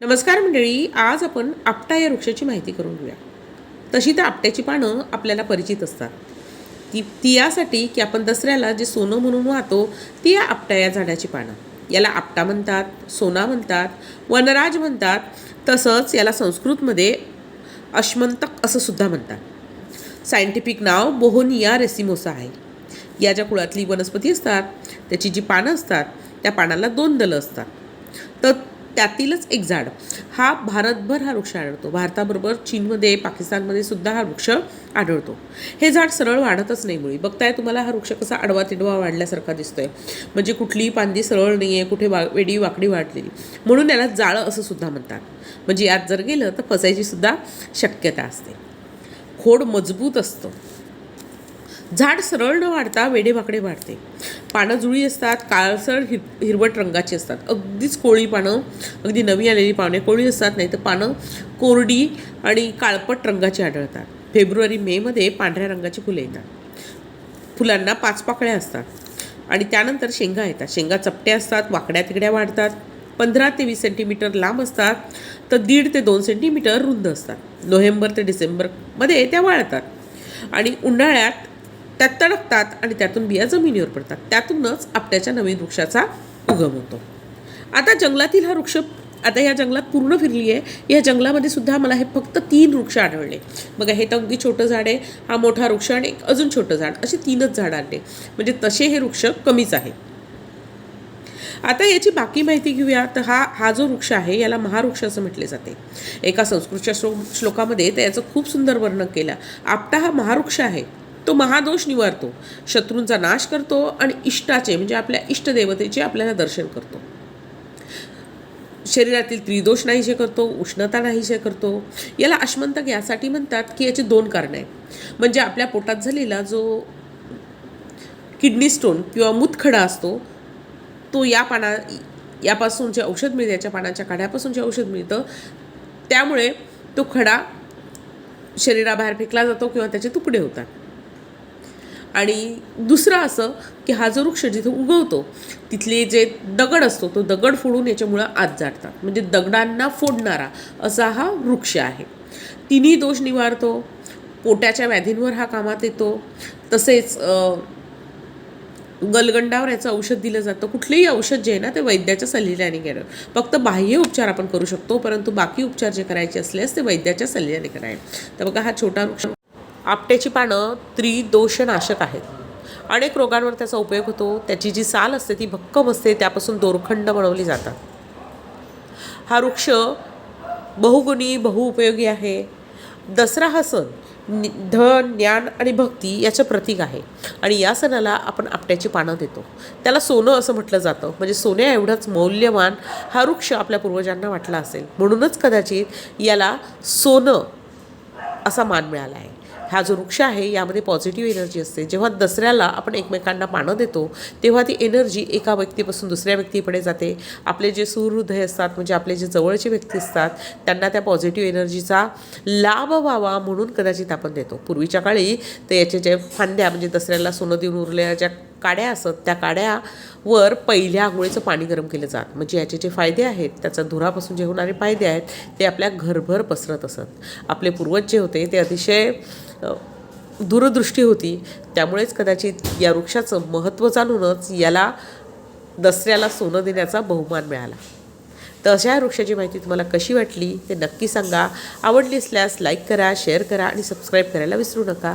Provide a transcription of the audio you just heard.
नमस्कार मंडळी आज आपण आपटा या वृक्षाची माहिती करून घेऊया. तशी तर आपट्याची पानं आपल्याला परिचित असतात. ती ती यासाठी की आपण दसऱ्याला जे सोनं म्हणून वाहतो ती या आपटा या झाडाची पानं. याला आपटा म्हणतात सोना म्हणतात वनराज म्हणतात तसंच याला संस्कृतमध्ये अश्मंतक असं सुद्धा म्हणतात. सायंटिफिक नाव बोहोनिया रेसिमोसा आहे. या ज्या कुळातली वनस्पती असतात त्याची जी पानं असतात त्या पानाला दोन दलं असतात. तर त्यातीलच एक झाड. हा भारतभर हा वृक्ष आढळतो. भारताबरोबर चीनमध्ये पाकिस्तानमध्ये सुद्धा हा वृक्ष आढळतो. हे झाड सरळ वाढतच नाही मुळी. बघताय तुम्हाला हा वृक्ष कसा आडवा तिडवा वाढल्यासारखा दिसतोय. म्हणजे कुठलीही पांदी सरळ नाही आहे कुठे वा वेडी वाकडी वाढलेली. म्हणून याला जाळं असं सुद्धा म्हणतात. म्हणजे यात जर गेलं तर फसायची सुद्धा शक्यता असते. खोड मजबूत असतं. झाड सरळ न वाढता वेडेवाकडे वाढते. पानं जुळी असतात काळसर हिर हिरवट रंगाची असतात. अगदीच कोळी पानं अगदी नवी आलेली पाने कोळी असतात नाही तर पानं कोरडी आणि काळपट रंगाची आढळतात. फेब्रुवारी मेमध्ये पांढऱ्या रंगाची फुलं येतात. फुलांना पाच पाकळ्या असतात आणि त्यानंतर शेंगा येतात. शेंगा चपट्या असतात वाकड्या तिकड्या वाढतात. पंधरा ते वीस सेंटीमीटर लांब असतात तर दीड ते दोन सेंटीमीटर रुंद असतात. नोव्हेंबर ते डिसेंबरमध्ये त्या वाळतात आणि उन्हाळ्यात त्यात तडकतात आणि त्यातून बिया जमिनीवर पडतात. त्यातूनच आपट्याच्या नवीन वृक्षाचा उगम होतो. आता जंगलातील हा वृक्ष आता या जंगलात पूर्ण फिरली आहे या जंगलामध्ये सुद्धा मला हे फक्त तीन वृक्ष आढळले. बघा हे तर अगदी छोटं झाड आहे. हा मोठा वृक्ष आणि एक अजून छोटं झाड. असे तीनच झाड आले म्हणजे तसे हे वृक्ष कमीच आहे आता याची बाकी माहिती घेऊया. तर हा हा जो वृक्ष आहे याला महावृक्ष असं म्हटले जाते. एका संस्कृतच्या श्लो श्लोकामध्ये त्याचं खूप सुंदर वर्णन केलं. आपटा हा महावृक्ष आहे. तो महादोष निवारतो शत्रूंचा नाश करतो आणि इष्टाचे म्हणजे आपल्या इष्टदेवतेचे आपल्याला दर्शन करतो. शरीरातील त्रिदोष नाहीसे करतो उष्णता नाहीसे करतो. याला अश्मंतक यासाठी म्हणतात की याचे दोन कारणं आहेत. म्हणजे आपल्या पोटात झालेला जो किडनी स्टोन किंवा मूतखडा असतो तो या पाना यापासून जे औषध मिळतं याच्या पानाच्या काढ्यापासून जे औषध मिळतं. त्यामुळे तो खडा शरीराबाहेर फेकला जातो किंवा त्याचे तुकडे होतात. आणि दुसरं असं की हा जो वृक्ष जिथे उगवतो तिथले जे दगड असतो तो दगड फोडून याच्यामुळं आत जाडतात म्हणजे दगडांना फोडणारा असा हा वृक्ष आहे. तिन्ही दोष निवारतो. पोट्याच्या व्याधींवर हा कामात येतो. तसेच गलगंडावर याचं औषध दिलं जातं. कुठलेही औषध जे आहे ना ते वैद्याच्या सल्ल्याने केलं. फक्त बाह्य उपचार आपण करू शकतो परंतु बाकी उपचार जे करायचे असल्यास ते वैद्याच्या सल्ल्याने करायचे. तर बघा हा छोटा वृक्ष आपट्याची पानं त्रिदोषनाशक आहेत. अनेक रोगांवर त्याचा उपयोग होतो. त्याची जी साल असते ती भक्कम असते त्यापासून दोरखंड बनवली जातात. हा वृक्ष बहुगुणी बहुउपयोगी आहे. दसरा हा सण धन ज्ञान आणि भक्ती याचं प्रतीक आहे. आणि या सणाला आपण आपट्याची पानं देतो. त्याला सोनं असं म्हटलं जातं. म्हणजे सोन्या एवढंच मौल्यवान हा वृक्ष आपल्या पूर्वजांना वाटला असेल. म्हणूनच कदाचित याला सोनं असा मान मिळाला आहे. हा जो वृक्ष आहे यामध्ये पॉझिटिव्ह एनर्जी असते. जेव्हा दसऱ्याला आपण एकमेकांना पानं देतो तेव्हा ती एनर्जी एका व्यक्तीपासून दुसऱ्या व्यक्तीकडे जाते. आपले जे सुहृदय असतात म्हणजे आपले जे जवळचे व्यक्ती असतात त्यांना त्या पॉझिटिव्ह एनर्जीचा लाभ व्हावा म्हणून कदाचित आपण देतो. पूर्वीच्या काळी तर याचे जे फांद्या म्हणजे दसऱ्याला सोनं देऊन उरलेल्या ज्या काड्या असत त्या काड्यावर पहिल्या आंघोळीचं पाणी गरम केलं जात. म्हणजे याचे जे फायदे आहेत त्याचा धुरापासून जे होणारे फायदे आहेत ते आपल्या घरभर पसरत असत. आपले पूर्वज जे होते ते अतिशय दूरदृष्टी होती. त्यामुळेच कदाचित या वृक्षाचं महत्त्व जाणूनच याला दसऱ्याला सोनं देण्याचा बहुमान मिळाला. तर अशा या वृक्षाची माहिती तुम्हाला कशी वाटली ते नक्की सांगा. आवडली असल्यास लाईक करा शेअर करा आणि सबस्क्राईब करायला विसरू नका.